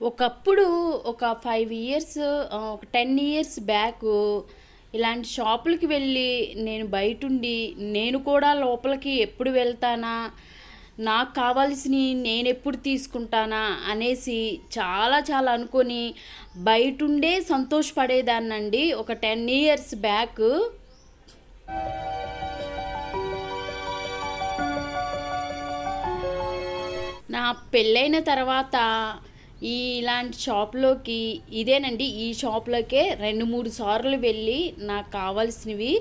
ఒకప్పుడు ఒక five years ఒక టెన్ ఇయర్స్ బ్యాక్ ఇలాంటి షాపులకి వెళ్ళి నేను బయటుండి నేను కూడా లోపలికి ఎప్పుడు వెళ్తానా నాకు కావాల్సినవి నేను ఎప్పుడు తీసుకుంటానా అనేసి చాలా చాలా అనుకొని బయటుండే సంతోషపడేదాన్నండి. ఒక టెన్ ఇయర్స్ బ్యాక్ నా పెళ్ళైన తర్వాత ఈ ఇలాంటి షాప్లోకి ఇదేనండి. ఈ షాప్లోకే రెండు మూడు సార్లు వెళ్ళి నాకు కావాల్సినవి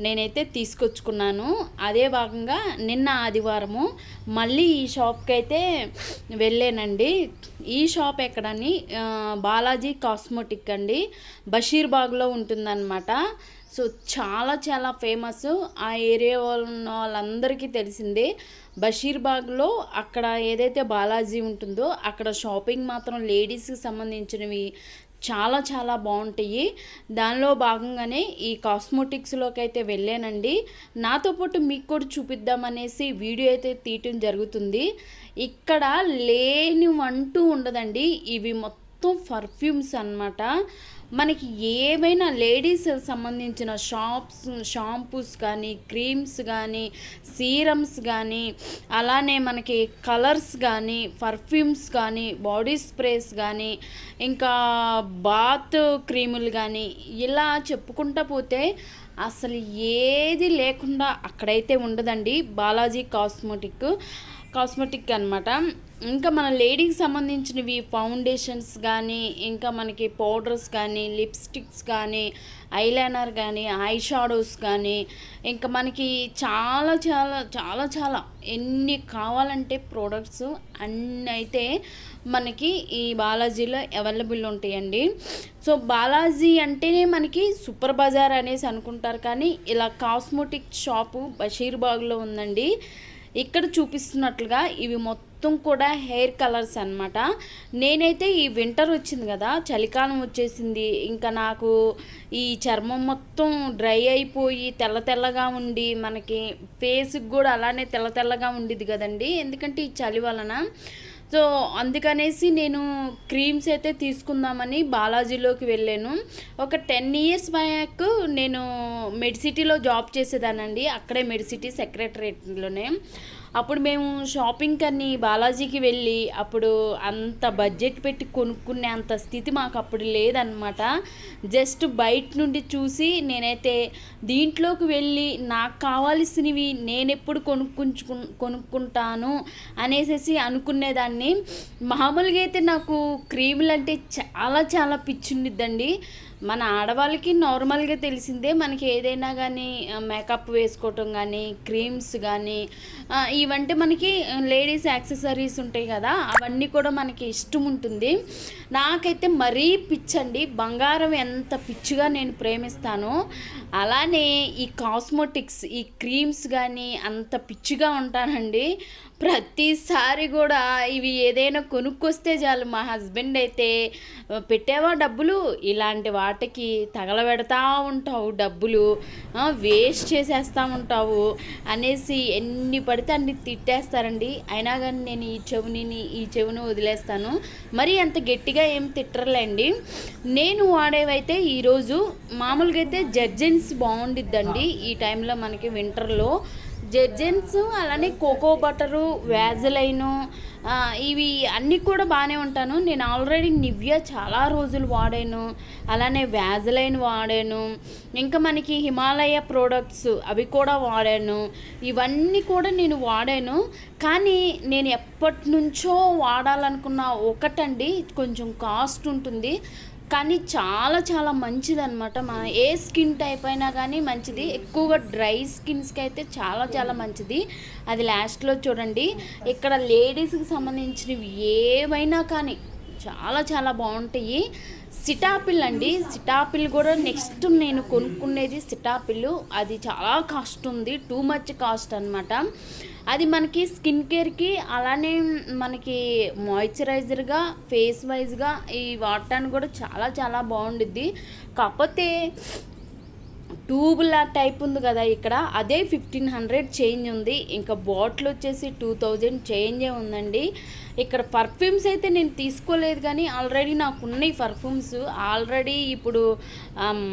నేనైతే తీసుకొచ్చుకున్నాను. అదే భాగంగా నిన్న ఆదివారము మళ్ళీ ఈ షాప్కి అయితే వెళ్ళానండి. ఈ షాప్ ఎక్కడని? బాలాజీ కాస్మోటిక్ అండి. బషీర్బాగ్లో ఉంటుందన్నమాట. సో చాలా చాలా ఫేమస్. ఆ ఏరియా వాళ్ళ ఉన్న వాళ్ళందరికీ తెలిసిందే. బషీర్బాగ్లో అక్కడ ఏదైతే బాలాజీ ఉంటుందో అక్కడ షాపింగ్ మాత్రం లేడీస్కి సంబంధించినవి చాలా చాలా బాగుంటాయి. దానిలో భాగంగానే ఈ కాస్మోటిక్స్లోకి అయితే వెళ్ళానండి. నాతో పాటు మీకు కూడా చూపిద్దామనేసి వీడియో అయితే తీయటం జరుగుతుంది. ఇక్కడ లేనివంటూ ఉండదండి. ఇవి మొత్తం పర్ఫ్యూమ్స్ అన్నమాట. మనకి ఏవైనా లేడీస్ సంబంధించిన షాప్స్ షాంపూస్ కానీ క్రీమ్స్ కానీ సీరమ్స్ కానీ అలానే మనకి కలర్స్ కానీ పర్ఫ్యూమ్స్ కానీ బాడీ స్ప్రేస్ కానీ ఇంకా బాత్ క్రీములు కానీ ఇలా చెప్పుకుంటా పోతే అసలు ఏది లేకుండా అక్కడైతే ఉండదండి బాలాజీ కాస్మెటిక్. కాస్మెటిక్ అనమాట ఇంకా మన లేడీకి సంబంధించినవి ఫౌండేషన్స్ కానీ ఇంకా మనకి పౌడర్స్ కానీ లిప్స్టిక్స్ కానీ ఐలైనర్ కానీ ఐ షాడోస్ కానీ ఇంకా మనకి చాలా చాలా చాలా చాలా ఎన్ని కావాలంటే ప్రోడక్ట్స్ అన్నీ అయితే మనకి ఈ బాలాజీలో అవైలబుల్ ఉంటాయండి. సో బాలాజీ అంటేనే మనకి సూపర్ బజార్ అనేసి అనుకుంటారు కానీ ఇలా కాస్మెటిక్ షాపు బషీర్బాగ్లో ఉందండి. ఇక్కడ చూపిస్తున్నట్లుగా ఇవి మొత్తం కూడా హెయిర్ కలర్స్ అన్నమాట. నేనైతే ఈ వింటర్ వచ్చింది కదా చలికాలం వచ్చేసింది. ఇంకా నాకు ఈ చర్మం మొత్తం డ్రై అయిపోయి తెల్ల తెల్లగా ఉండి మనకి ఫేస్కి కూడా అలానే తెల్ల తెల్లగా ఉండేది కదండి. ఎందుకంటే ఈ చలి వలన సో అందుకనేసి నేను క్రీమ్స్ అయితే తీసుకుందామని బాలాజీలోకి వెళ్ళాను. ఒక టెన్ ఇయర్స్ బ్యాక్ నేను మెడిసిటీలో జాబ్ చేసేదానండి అక్కడే మెడిసిటీ సెక్రటరేట్లోనే. అప్పుడు మేము షాపింగ్ అని బాలాజీకి వెళ్ళి అప్పుడు అంత బడ్జెట్ పెట్టి కొనుక్కునే అంత స్థితి మాకు అప్పుడు లేదనమాట జస్ట్ బయట నుండి చూసి నేనైతే దీంట్లోకి వెళ్ళి నాకు కావాల్సినవి నేను ఎప్పుడు కొనుక్కుంచుకు కొనుక్కుంటాను అనేసి అనుకునేదాన్ని. మామూలుగా అయితే నాకు క్రీములు అంటే చాలా చాలా పిచ్చుండిద్దండి మన ఆడవాళ్ళకి నార్మల్గా తెలిసిందే మనకి ఏదైనా కానీ మేకప్ వేసుకోవటం కానీ క్రీమ్స్ కానీ ఇవంటే మనకి లేడీస్ యాక్సెసరీస్ ఉంటాయి కదా అవన్నీ కూడా మనకి ఇష్టం ఉంటుంది. నాకైతే మరీ పిచ్చండి బంగారం ఎంత పిచ్చిగా నేను ప్రేమిస్తాను అలానే ఈ కాస్మోటిక్స్ ఈ క్రీమ్స్ కానీ అంత పిచ్చిగా ఉంటానండి. ప్రతిసారి కూడా ఇవి ఏదైనా కొనుక్కొస్తే చాలు. మా హస్బెండ్ అయితే పెట్టావా డబ్బులు? ఇలాంటి వాటికి తగలబెడతా ఉంటావు డబ్బులు. వేస్ట్ చేసేస్తూ ఉంటావు అనేసి ఎన్ని పడితే అన్ని తిట్టేస్తారండి. అయినా కానీ నేను ఈ చెవుని ఈ చెవును వదిలేస్తాను. మరి అంత గట్టిగా ఏం తిట్టరులేండి. నేను వాడేవైతే ఈరోజు మామూలుగా అయితే జర్జెన్స్ బాగుండిద్దండి. ఈ టైంలో మనకి వింటర్లో జర్జెన్స్ అలానే కోకో బటరు వ్యాజలైను ఇవి అన్నీ కూడా బాగానే ఉంటాను. నేను ఆల్రెడీ నివ్యా చాలా రోజులు వాడాను. అలానే వ్యాజలైన్ వాడాను. ఇంకా మనకి హిమాలయ ప్రోడక్ట్స్ అవి కూడా వాడాను. ఇవన్నీ కూడా నేను వాడాను. కానీ నేను ఎప్పటి నుంచో వాడాలనుకున్న ఒకటండి కొంచెం కాస్ట్ ఉంటుంది. కానీ చాలా చాలా మంచిది అనమాట మన ఏ స్కిన్ టైప్ అయినా కానీ మంచిది. ఎక్కువగా డ్రై స్కిన్స్కి అయితే చాలా చాలా మంచిది. అది లాస్ట్లో చూడండి. ఇక్కడ లేడీస్కి సంబంధించినవి ఏవైనా కానీ చాలా చాలా బాగుంటాయి. సిటాపిల్ అండి. సిటాపిల్ కూడా నెక్స్ట్ నేను కొనుక్కునేది సిటాపిల్ అది చాలా కాస్ట్ ఉంది. టూ మచ్ కాస్ట్ అనమాట అది మనకి స్కిన్ కేర్కి అలానే మనకి మాయిశ్చరైజర్గా ఫేస్ వైజ్గా ఈ వాడటానికి కూడా చాలా చాలా బాగుండుద్ది. కాకపోతే ట్యూబ్లా టైప్ ఉంది కదా ఇక్కడ. అదే ఫిఫ్టీన్ హండ్రెడ్ చేంజ్ ఉంది. ఇంకా బాటిల్ వచ్చేసి టూ థౌజండ్ చేంజే ఉందండి. ఇక్కడ పర్ఫ్యూమ్స్ అయితే నేను తీసుకోలేదు కానీ ఆల్రెడీ నాకు ఉన్నాయి పర్ఫ్యూమ్స్. ఆల్రెడీ ఇప్పుడు ఆమ్,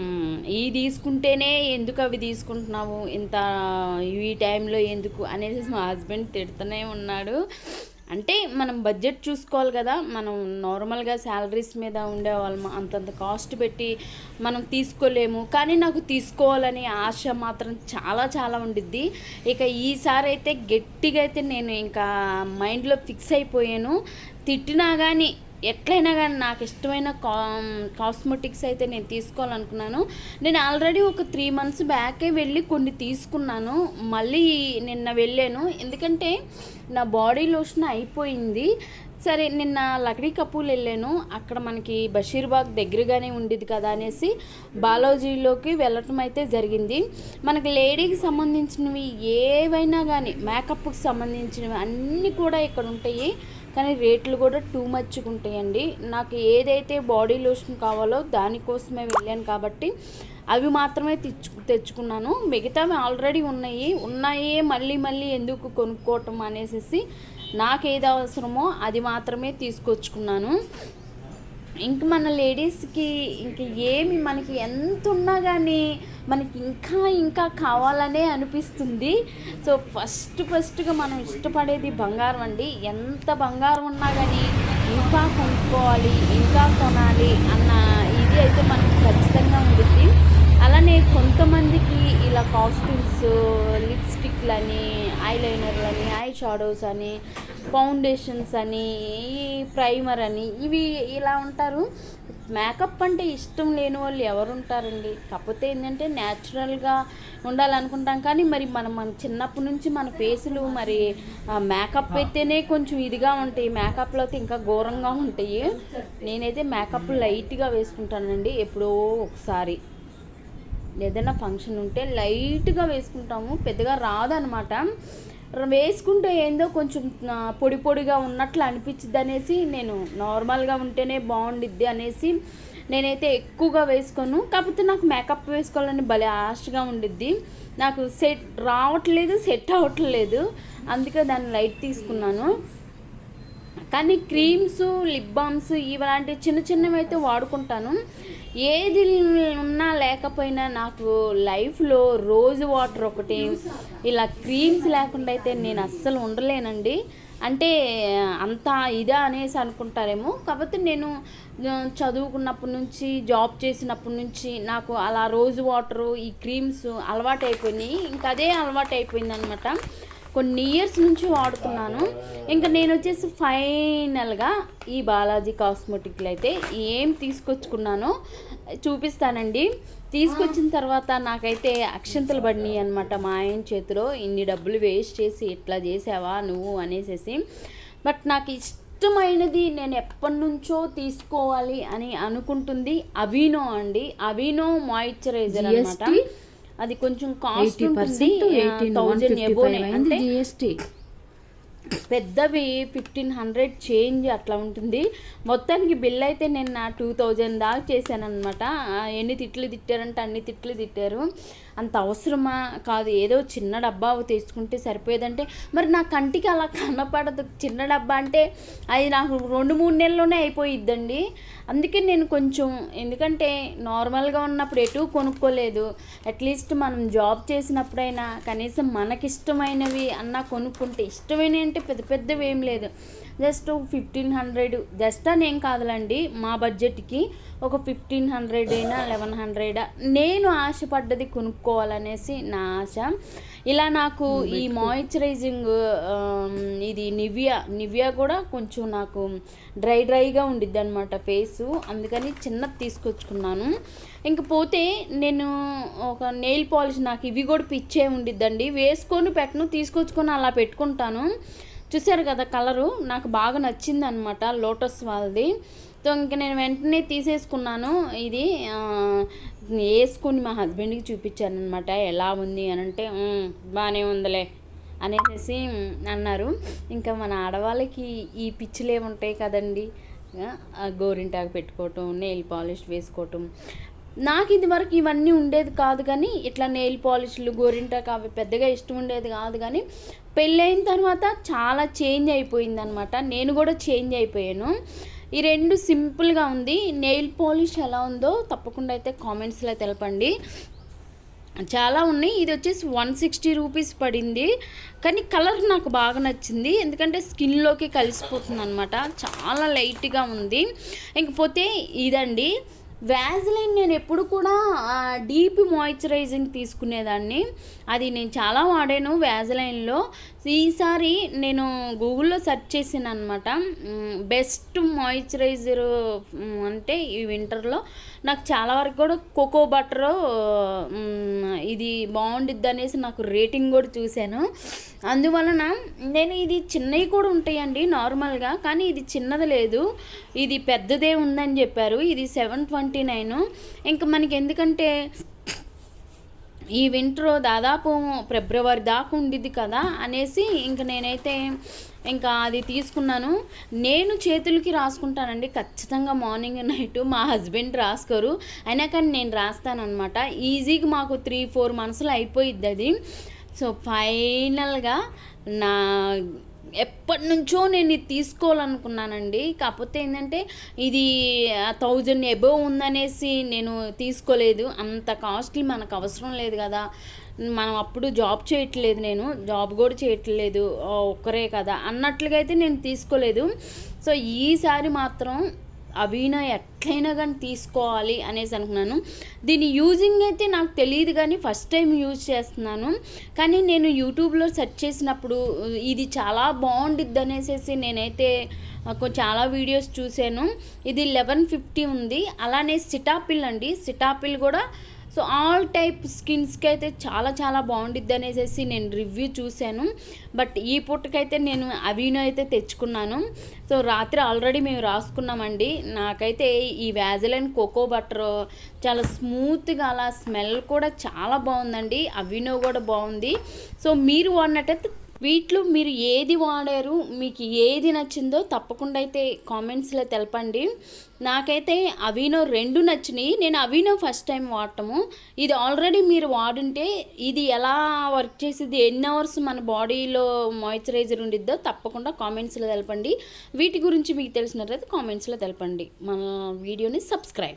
ఈ తీసుకుంటేనే ఎందుకు అవి తీసుకుంటున్నావు? ఇంత ఈ టైంలో ఎందుకు? అనేసి మా హస్బెండ్ తిడుతూనే ఉన్నాడు. అంటే మనం బడ్జెట్ చూసుకోవాలి కదా మనం నార్మల్గా శాలరీస్ మీద ఉండేవాళ్ళం అంతంత కాస్ట్ పెట్టి మనం తీసుకోలేము. కానీ నాకు తీసుకోవాలని ఆశ మాత్రం చాలా చాలా ఉండిద్ది. ఇక ఈసారి అయితే గట్టిగా అయితే నేను ఇంకా మైండ్లో ఫిక్స్ అయిపోయాను. తిట్టినా కానీ ఎట్లయినా కానీ నాకు ఇష్టమైన కా కాస్మెటిక్స్ అయితే నేను తీసుకోవాలనుకున్నాను. నేను ఆల్రెడీ ఒక త్రీ మంత్స్ బ్యాకే వెళ్ళి కొన్ని తీసుకున్నాను. మళ్ళీ నిన్న వెళ్ళాను. ఎందుకంటే నా బాడీ లోషన్ అయిపోయింది. సరే నిన్న లక్డీ కపూల్ వెళ్ళాను. అక్కడ మనకి బషీర్బాగ్ దగ్గరగానే ఉండేది కదా అనేసి బాలాజీలోకి వెళ్ళటం అయితే జరిగింది. మనకి లేడీకి సంబంధించినవి ఏవైనా కానీ మేకప్కి సంబంధించినవి అన్నీ కూడా ఇక్కడ ఉంటాయి. కానీ రేట్లు కూడా టూ మచ్గా ఉంటాయండి నాకు ఏదైతే బాడీ లోషన్ కావాలో దానికోసమే వెళ్ళాను కాబట్టి అవి మాత్రమే తెచ్చు తెచ్చుకున్నాను. మిగతావి ఆల్రెడీ ఉన్నాయి. ఉన్నాయే మళ్ళీ మళ్ళీ ఎందుకు కొనుక్కోవటం అనేసి నాకు ఏది అవసరమో అది మాత్రమే తీసుకొచ్చుకున్నాను. ఇంక మన లేడీస్కి ఇంక ఏమి మనకి ఎంత ఉన్నా కానీ మనకి ఇంకా ఇంకా కావాలనే అనిపిస్తుంది. సో ఫస్ట్ ఫస్ట్గా మనం ఇష్టపడేది బంగారం అండి. ఎంత బంగారం ఉన్నా కానీ ఇంకా కొనుక్కోవాలి ఇంకా కొనాలి అన్న ఇది అయితే మనకి ఖచ్చితంగా ఉంటుంది. అలానే కొంతమందికి ఇలా కాస్ట్యూమ్స్ లిప్స్టిక్లని ఐలైనర్లని ఐ షాడోస్ అని ఫౌండేషన్స్ అని ఈ ప్రైమర్ అని ఇవి ఇలా ఉంటారు. మేకప్ అంటే ఇష్టం లేని వాళ్ళు ఎవరు ఉంటారండి కాకపోతే ఏంటంటే న్యాచురల్గా ఉండాలనుకుంటాం. కానీ మరి మనం మన చిన్నప్పటి నుంచి మన ఫేసులు మరి మేకప్ అయితేనే కొంచెం ఇదిగా ఉంటాయి. మేకప్లో అయితే ఇంకా ఘోరంగా ఉంటాయి. నేనైతే మేకప్ లైట్గా వేసుకుంటానండి ఎప్పుడో ఒకసారి. ఏదైనా ఫంక్షన్ ఉంటే లైట్గా వేసుకుంటాము. పెద్దగా రాదనమాట. వేసుకుంటే ఏందో కొంచెం పొడి పొడిగా ఉన్నట్లు అనిపించింది అనేసి నేను నార్మల్గా ఉంటేనే బాగుండిద్ది అనేసి నేనైతే ఎక్కువగా వేసుకోను. కాకపోతే నాకు మేకప్ వేసుకోవాలని భలే ఆశగా ఉండిద్ది. నాకు సెట్ రావట్లేదు సెట్ అవ్వట్లేదు. అందుకే దాన్ని లైట్ తీసుకున్నాను. కానీ క్రీమ్స్ లిప్ బామ్స్ ఇలాంటి చిన్న చిన్నవి అయితే వాడుకుంటాను. ఏది ఉన్నా లేకపోయినా నాకు లైఫ్లో రోజు వాటర్ ఒకటి ఇలా క్రీమ్స్ లేకుండా అయితే నేను అస్సలు ఉండలేనండి. అంటే అంత ఇదా అనేసి అనుకుంటారేమో. కాకపోతే నేను చదువుకున్నప్పటి నుంచి జాబ్ చేసినప్పటి నుంచి నాకు అలా రోజు వాటరు ఈ క్రీమ్స్ అలవాటు అయిపోయినాయి ఇంకా అదే అలవాటు అయిపోయింది అనమాట కొన్ని ఇయర్స్ నుంచి వాడుతున్నాను ఇంకా నేను వచ్చేసి ఫైనల్గా ఈ బాలాజీ కాస్మెటిక్లు అయితే ఏం తీసుకొచ్చుకున్నానో చూపిస్తానండి. తీసుకొచ్చిన తర్వాత నాకైతే అక్షంతలు పడినాయి అనమాట మా ఆయన చేతిలో. ఇన్ని డబ్బులు వేస్ట్ చేసి ఇట్లా చేసావా నువ్వు అనేసేసి. బట్ నాకు ఇష్టమైనది నేను ఎప్పటి నుంచో తీసుకోవాలి అని అనుకుంటుంది అవినో అండి. అవినో మాయిశ్చరైజర్ అనమాట? అది కొంచెం కాస్ట్ ఉంటుంది. థౌజండ్ ఎబోనే అంటే జిఎస్టీ పెద్దవి ఫిఫ్టీన్ హండ్రెడ్ చేంజ్ అట్లా ఉంటుంది. మొత్తానికి బిల్ అయితే నేను టూ థౌజండ్ దాకా చేశాను అనమాట ఎన్ని తిట్లు తిట్టారంటే అన్ని తిట్లు తిట్టారు. అంత అవసరమా? కాదు ఏదో చిన్న డబ్బా తెచ్చుకుంటే సరిపోయేదంటే మరి నా కంటికి అలా కనపడదు. చిన్న డబ్బా అంటే అది నాకు రెండు మూడు నెలల్లోనే అయిపోయిద్దండి. అందుకే నేను కొంచెం ఎందుకంటే నార్మల్గా ఉన్నప్పుడు ఎటు కొనుక్కోలేదు. అట్లీస్ట్ మనం జాబ్ చేసినప్పుడైనా కనీసం మనకిష్టమైనవి అన్నా కొనుక్కుంటే ఇష్టమైన అంటే పెద్ద పెద్దవి ఏం లేదు. జస్ట్ ఫిఫ్టీన్ హండ్రెడ్ జస్ట్ అని ఏం కాదులండి మా బడ్జెట్కి ఒక ఫిఫ్టీన్ హండ్రెడ్ అయినా లెవెన్ హండ్రెడ్ నేను ఆశపడ్డది కొనుక్కోవాలనేసి నా ఆశ. ఇలా నాకు ఈ మాయిశ్చరైజింగ్ ఇది నివియా నివియా కూడా కొంచెం నాకు డ్రై డ్రైగా ఉండిద్ది అనమాట ఫేసు అందుకని చిన్నది తీసుకొచ్చుకున్నాను. ఇంక పోతే నేను ఒక నెయిల్ పాలిష్ నాకు ఇవి కూడా పిచ్చే ఉండిద్దండి వేసుకొని పెట్టను తీసుకొచ్చుకొని అలా పెట్టుకుంటాను. చూసారు కదా కలరు? నాకు బాగా నచ్చింది అనమాట లోటస్ వాళ్ళది. సో ఇంక నేను వెంటనే తీసేసుకున్నాను. ఇది వేసుకుని మా హస్బెండ్కి చూపించాను అనమాట ఎలా ఉంది అని అంటే బాగానే ఉందిలే అనేసి అన్నారు. ఇంకా మన ఆడవాళ్ళకి ఈ పిచ్చిలు ఉంటాయి కదండి. ఆ, గోరింటాకు పెట్టుకోవటం నెయిల్ పాలిష్ వేసుకోవటం నాకు ఇది వరకు ఇవన్నీ ఉండేది కాదు కానీ ఇట్లా నెయిల్ పాలిష్లు గోరింటాకు అవి పెద్దగా ఇష్టం ఉండేది కాదు కానీ పెళ్ళైన తర్వాత చాలా చేంజ్ అయిపోయింది అనమాట నేను కూడా చేంజ్ అయిపోయాను. ఈ రెండు సింపుల్గా ఉంది. నెయిల్ పాలిష్ ఎలా ఉందో తప్పకుండా అయితే కామెంట్స్లో తెలపండి. చాలా ఉన్నాయి. ఇది వచ్చేసి వన్ సిక్స్టీ రూపీస్ పడింది. కానీ కలర్ నాకు బాగా నచ్చింది. ఎందుకంటే స్కిన్లోకి కలిసిపోతుంది అనమాట చాలా లైట్గా ఉంది. ఇంకపోతే ఇదండి. వ్యాజ్లైన్ నేను ఎప్పుడు కూడా డీప్ మాయిశ్చరైజింగ్ తీసుకునేదాన్ని. అది నేను చాలా వాడాను వ్యాజ్లైన్లో ఈసారి నేను గూగుల్లో సెర్చ్ చేసాను అనమాట బెస్ట్ మాయిశ్చరైజర్ అంటే ఈ వింటర్లో నాకు చాలా వరకు కూడా కోకో బటర్ ఇది బాగుండిద్ది అనేసి నాకు రేటింగ్ కూడా చూశాను. అందువలన నేను ఇది చిన్నవి కూడా ఉంటాయండి నార్మల్గా కానీ ఇది చిన్నది లేదు. ఇది పెద్దదే ఉందని చెప్పారు. ఇది సెవెన్ ట్వంటీ నైన్ ఇంకా మనకి ఎందుకంటే ఈ వింటర్ దాదాపు ఫిబ్రవరి దాకా ఉండిద్ది కదా అనేసి ఇంక నేనైతే ఇంకా అది తీసుకున్నాను. నేను చేతులకి రాసుకుంటానండి. ఖచ్చితంగా మార్నింగ్ నైట్ మా హస్బెండ్ రాసుకోరు. అయినా కానీ నేను రాస్తానమాట ఈజీగా మాకు త్రీ ఫోర్ మంత్స్లో అయిపోయిద్ది అది. సో ఫైనల్గా నా ఎప్పటి నుంచో నేను ఇది తీసుకోవాలనుకున్నానండి. కాకపోతే ఏంటంటే ఇది థౌజండ్ ఎబోవ్ ఉందనేసి నేను తీసుకోలేదు. అంత కాస్ట్లీ మనకు అవసరం లేదు కదా. మనం అప్పుడు జాబ్ చేయట్లేదు నేను. జాబ్ కూడా చేయట్లేదు. ఒక్కరే కదా. అన్నట్లుగా అయితే నేను తీసుకోలేదు. సో ఈసారి మాత్రం అవినా ఎట్లయినా కానీ తీసుకోవాలి అనేసి అనుకున్నాను. దీని యూజింగ్ అయితే నాకు తెలియదు కానీ ఫస్ట్ టైం యూజ్ చేస్తున్నాను. కానీ నేను యూట్యూబ్లో సెర్చ్ చేసినప్పుడు ఇది చాలా బాగుండిద్ది అనేసి నేనైతే చాలా వీడియోస్ చూశాను. ఇది లెవెన్ ఫిఫ్టీ ఉంది. అలానే సిటాపిల్ అండి. సిటాపిల్ కూడా సో ఆల్ టైప్ స్కిన్స్కి అయితే చాలా చాలా బాగుండిద్ది అనేసి నేను రివ్యూ చూశాను. బట్ ఈ పుట్టకైతే నేను అవినో అయితే తెచ్చుకున్నాను. సో రాత్రి ఆల్రెడీ మేము రాసుకున్నామండి. నాకైతే ఈ వ్యాజలైన్ కోకో బటర్ చాలా స్మూత్గా అలా స్మెల్ కూడా చాలా బాగుందండి. అవినో కూడా బాగుంది. సో మీరు వాడినట్టయితే వీటిలో మీరు ఏది వాడారు మీకు ఏది నచ్చిందో తప్పకుండా అయితే కామెంట్స్లో తెలపండి. నాకైతే అవినో రెండు నచ్చినాయి. నేను అవినో ఫస్ట్ టైం వాడటము. ఇది ఆల్రెడీ మీరు వాడుంటే ఇది ఎలా వర్క్ చేసేది ఎన్ని అవర్స్ మన బాడీలో మాయిశ్చరైజర్ ఉండిద్దో తప్పకుండా కామెంట్స్లో తెలపండి. వీటి గురించి మీకు తెలిసినట్లయితే కామెంట్స్లో తెలపండి. మన వీడియోని సబ్స్క్రైబ్